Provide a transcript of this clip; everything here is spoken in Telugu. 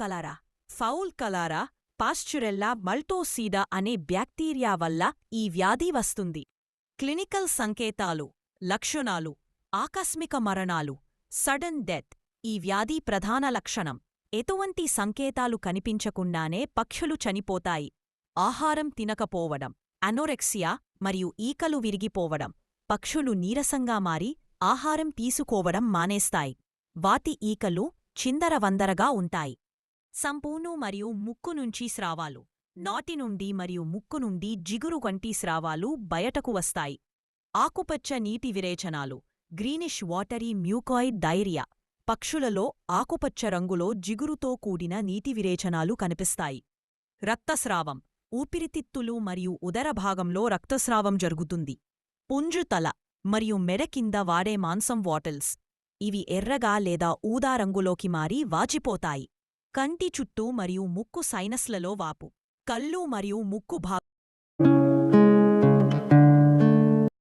కలారా. ఫౌల్ కలారా పాశ్చురెల్లా మల్టోసీడా అనే బ్యాక్టీరియా వల్ల ఈ వ్యాధి వస్తుంది. క్లినికల్ సంకేతాలు లక్షణాలు ఆకస్మిక మరణాలు సడన్ డెత్ ఈ వ్యాధి ప్రధాన లక్షణం. ఎటువంటి సంకేతాలు కనిపించకుండానే పక్షులు చనిపోతాయి. ఆహారం తినకపోవడం అనోరెక్సియా మరియు ఈకలు విరిగిపోవడం పక్షులు నీరసంగా మారి ఆహారం తీసుకోవడం మానేస్తాయి. వాటి ఈకలు చిందరవందరగా ఉంటాయి. సంపూను మరియు ముక్కు నుంచి స్రావాలు నాటి నుండి మరియు ముక్కు నుండి జిగురు వంటి స్రావాలు బయటకు వస్తాయి. ఆకుపచ్చ నీటి విరేచనాలు గ్రీనిష్ వాటరీ మ్యూకాయిడ్ డైరియా పక్షులలో ఆకుపచ్చ రంగులో జిగురుతో కూడిన నీటి విరేచనాలు కనిపిస్తాయి. రక్తస్రావం ఊపిరితిత్తులు మరియు ఉదర భాగంలో రక్తస్రావం జరుగుతుంది. పుంజుతల మరియు మెడ కింద వాడే మాంసం వాటిల్స్ ఇవి ఎర్రగా లేదా ఊదా రంగులోకి మారి వాచిపోతాయి. కంటి చుట్టూ మరియు ముక్కు సైనస్లలో వాపు. కళ్ళు మరియు ముక్కు భా